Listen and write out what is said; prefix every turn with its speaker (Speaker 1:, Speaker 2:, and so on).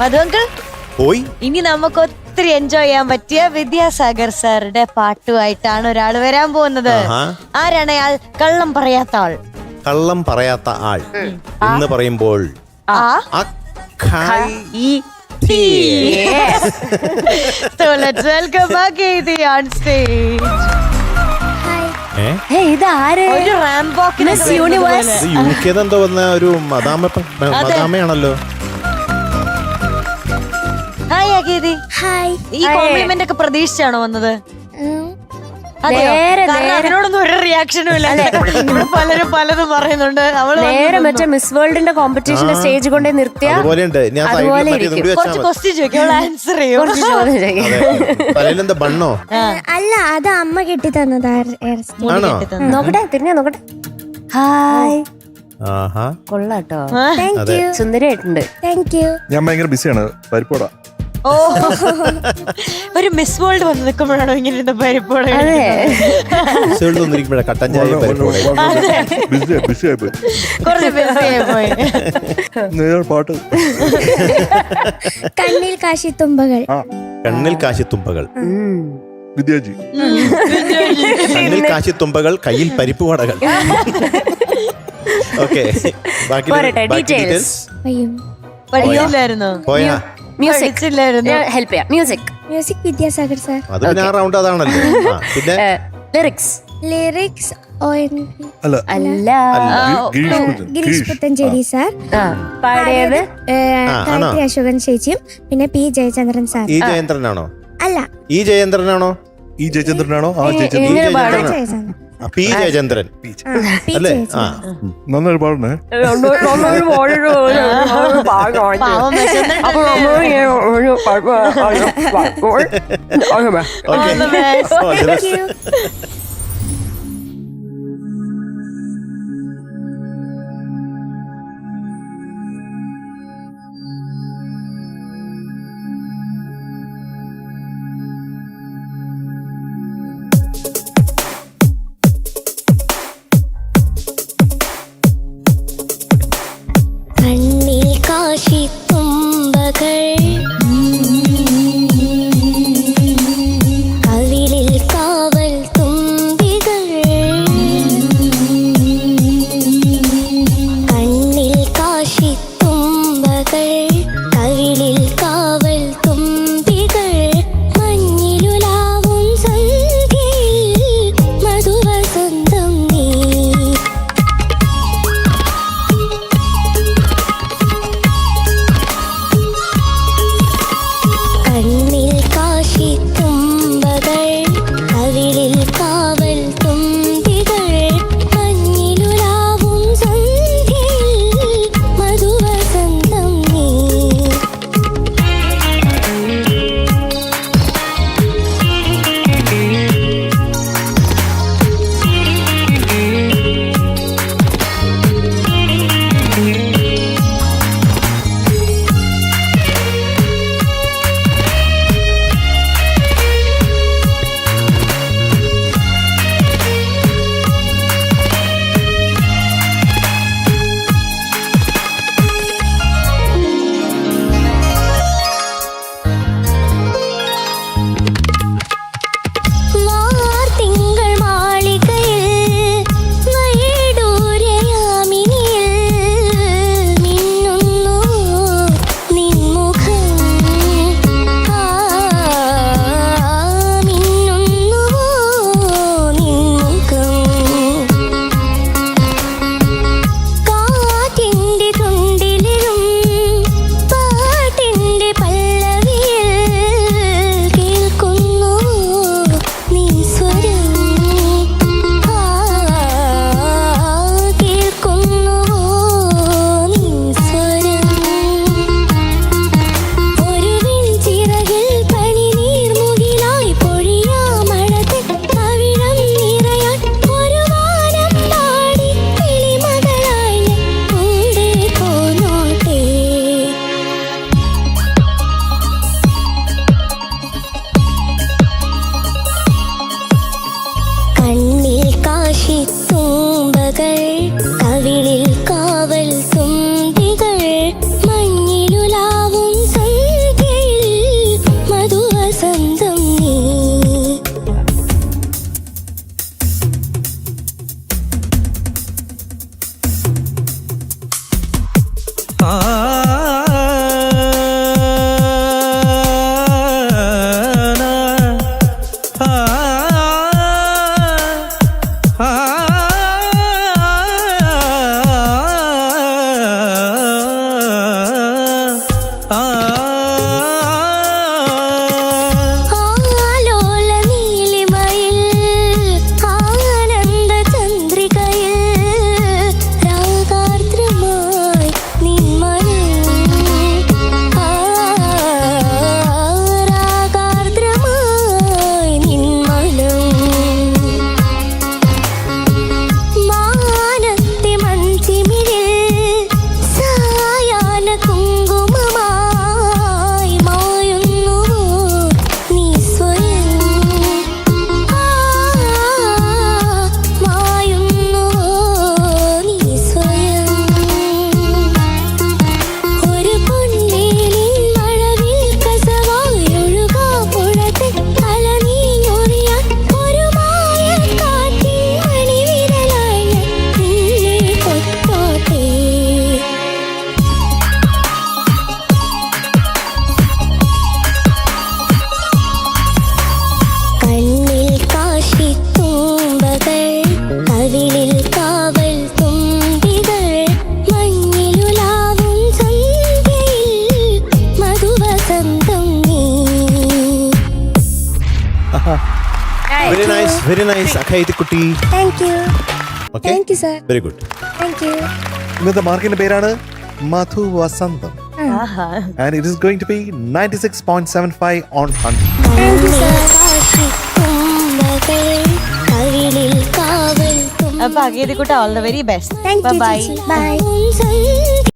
Speaker 1: മധുവങ്കിൾ
Speaker 2: പോയി.
Speaker 1: ഇനി നമുക്ക് ഒത്തിരി എൻജോയ് ചെയ്യാൻ പറ്റിയ വിദ്യാസാഗർ സാറുടെ പാട്ടുമായിട്ടാണ് ഒരാൾ വരാൻ പോകുന്നത്. ആരാണ് അയാൾ? കള്ളം പറയാത്ത ആൾ.
Speaker 2: കള്ളം പറയാത്ത ആൾ. എന്ന് പറയുമ്പോൾ
Speaker 1: So let's welcome Ageeti on stage. ഒരു റാംബോക്കിനെ
Speaker 3: Miss
Speaker 2: യു കെന്ന് വന്ന ഒരു മദാമ മദാമയാണല്ലോ.
Speaker 1: ഹായ് അഖീതി
Speaker 4: ഹായ്
Speaker 1: ഈ കോംപ്ലിമെന്റ് ഒക്കെ പ്രതീക്ഷിച്ചാണോ വന്നത്? അതിനോടൊന്നും ഒരു റിയാക്ഷനും ഇല്ല. പലരും പലതും പറയുന്നുണ്ട്. അവൾ
Speaker 3: നേരെ മറ്റേ മിസ് വേൾഡിന്റെ കോമ്പറ്റീഷന്റെ സ്റ്റേജ് കൊണ്ടേ നിർത്തിയ
Speaker 2: അതുപോലെ ഉണ്ട്. ഞാൻ സൈഡിൽ മറ്റേ
Speaker 1: കുറച്ച്
Speaker 2: വെച്ചാൽ
Speaker 1: ക്വസ്റ്റ്യൻ ചോദിക്കും. ആൻസർ ചെയ്യും.
Speaker 4: അല്ല അത് അമ്മ കെട്ടി
Speaker 2: തന്നതാണ്
Speaker 3: നോക്കട്ടെ തിരിഞ്ഞ നോക്കട്ടെ. ഹായ്
Speaker 2: ആഹാ.
Speaker 3: കൊള്ളാട്ടോ സുന്ദരിയായിട്ടുണ്ട്.
Speaker 4: താങ്ക് യു
Speaker 5: ഞാൻ ഭയങ്കര ബിസിയാണ് പരിപ്പോട
Speaker 1: ഓ. ഒരു മിസ് വേൾഡ് വന്ന് നിൽക്കുമ്പോഴാണോ ഇങ്ങനെ ഇരുന്ന് പരിപ്പോടെ
Speaker 2: ഒന്നിരിക്കുമ്പോഴാ കട്ടൻ ചായ
Speaker 5: പാട്ട്.
Speaker 4: കണ്ണിൽ കാശി തുമ്പകൾ
Speaker 5: ആ.
Speaker 2: കണ്ണിൽ കാശിത്തുമ്പകൾ.
Speaker 5: വിദ്യാജി.
Speaker 2: കണ്ണിൽ കാശിത്തുമ്പകൾ കയ്യിൽ പരിപ്പ് വടകൾ. ഓക്കെ. ബാക്കി
Speaker 1: ഡീറ്റെയിൽസ്?
Speaker 2: പോയാ?
Speaker 3: മ്യൂസിക് ഹെൽപ്പ് ചെയ്യാം. Music
Speaker 4: music Vidyasagar sir.
Speaker 2: അത് പിന്നെ ആ റൗണ്ട് അതാണല്ലോ. ആ, പിന്നെ?
Speaker 3: ലിറിക്സ്
Speaker 4: ലിറിക്സ് ഒ എൻ വി
Speaker 5: അല്ല.
Speaker 3: അല്ല.
Speaker 5: ഗി- ഗിരീഷ് പുത്തൻ.
Speaker 4: ഗിരീഷ്
Speaker 5: ഗിരീഷ്.
Speaker 4: പുത്തഞ്ചേരി സാർ.
Speaker 3: ആ. പാടിയത്?
Speaker 4: ഏ,
Speaker 2: ആണോ?
Speaker 4: ഗായത്രി അശോകൻ ചേച്ചിയും പിന്നെ പി ജയചന്ദ്രൻ സാർ.
Speaker 2: ഈ ജയന്ദ്രനാണോ
Speaker 4: അല്ല.
Speaker 2: ഈ ജയന്ദ്രനാണോ
Speaker 5: ഈ ജയചന്ദ്രനാണോ? ആ
Speaker 3: ഈ-
Speaker 5: ജയചന്ദ്രൻ.
Speaker 3: ഇങ്ങനെ പാടും?
Speaker 2: ജയചന്ദ്രൻ. പി ജയചന്ദ്രൻ അല്ലേ? ആ.
Speaker 5: നന്നായി പാടണേ
Speaker 2: okay.
Speaker 1: The
Speaker 4: Ah
Speaker 2: very nice അഖൈതിക്കുട്ടി
Speaker 1: thank you
Speaker 2: okay
Speaker 1: thank you sir
Speaker 2: very good
Speaker 1: thank you
Speaker 5: ഇന്നത്തെ മാർക്കിന്റെ പേരാണ് മധു വസന്തം.
Speaker 6: ആഹാ.
Speaker 5: And it is going to be ninety six point seven five on hundred
Speaker 1: thank you sir
Speaker 6: അപ്പൊ അഗേതിക്കുട്ട all the very best
Speaker 1: thank you
Speaker 6: bye
Speaker 1: bye